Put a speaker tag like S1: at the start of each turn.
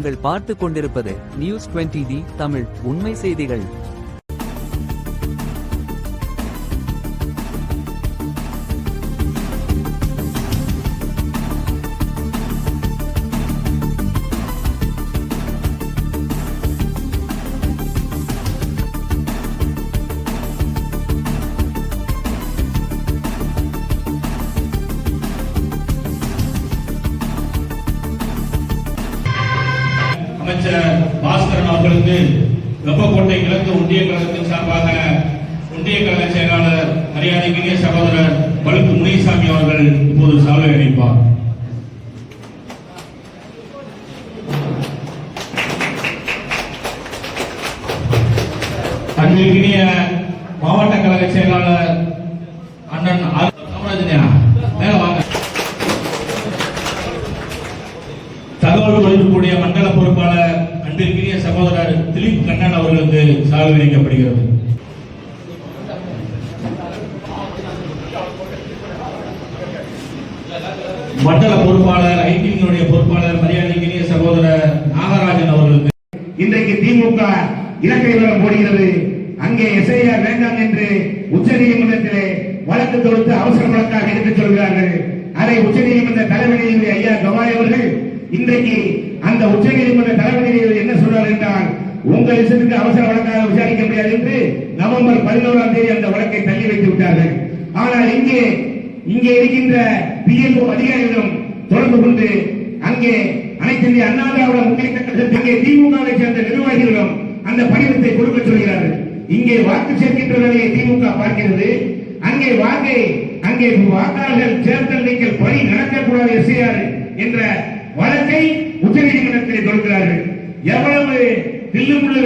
S1: நீங்கள் பார்த்து கொண்டிருப்பது நியூஸ் 20 டி தமிழ் உண்மை செய்திகள்.
S2: அமைச்சர் பாஸ்கரன் அவர்களுக்கு வெப்பக்கோட்டை கிழக்கு ஒன்றிய கழகத்தின் சார்பாக ஒன்றிய கழக செயலாளர் மரியாதைக்குரிய சகோதரர் பழுப்பு முனிசாமி அவர்கள் இப்போது சாலை அளிப்பார் அன்பிற்கினிய மாவட்ட கழக செயலாளர் அண்ணன் ஆர். தகவல் மண்டல பொறுப்பாளர் அன்பிற்கினிய சகோதரர் திலீப் கண்ணன் அவர்களுக்கு சாலை அளிக்கப்படுகிறது மண்டல பொறுப்பாளர் ஐடியினுடைய பொறுப்பாளர் மரியாதைக்குரிய சகோதரர் நாகராஜன் அவர்களுக்கு
S3: இன்றைக்கு திமுக இலக்கை வரம் போடுகிறது. அங்கே எஸ்ஐஆர் வேண்டாம் என்று உச்ச நீதிமன்றத்திலே வழக்கு தொடுத்து அவசர வழக்காக எடுத்துச் சொல்கிறார்கள். அதை உச்ச நீதிமன்ற தலைமை ஐயா கவாய் அவர்கள் இன்றைக்கு அந்த உச்சநீதிமன்ற தலைமை நீதிபதி என்ன சொல்றார் என்றால் உங்கள் இஷ்டத்துக்கு அவசர வழக்காக விசாரிக்க முடியாது என்று நவம்பர் பதினோராம் தேதி அந்த வழக்கை தள்ளி வைத்து விட்டார்கள். ஆனால் இங்கே இங்கே இருக்கின்ற பிஎல்ஓ அதிகாரிகளும் தொடர்பு கொண்டு அங்கே அனைத்து இந்திய அண்ணா திராவிட முன்னேற்ற கழகத்தில் திமுகவை சேர்ந்த நிர்வாகிகளும் அந்த படிவத்தை கொடுக்க சொல்கிறார்கள். இங்கே வாக்கு சேர்க்கின்ற வேலையை திமுக பார்க்கிறது. அங்கே வாக்கை அங்கே வாக்காளர்கள் சேர்த்தல் நீங்கள் பணி நடக்கக்கூடாது எஸ்ஐஆர் என்ற வழக்கை உச்சநீதிமன்றத்தில் எவ்வளவு தில்லுமுள்ளு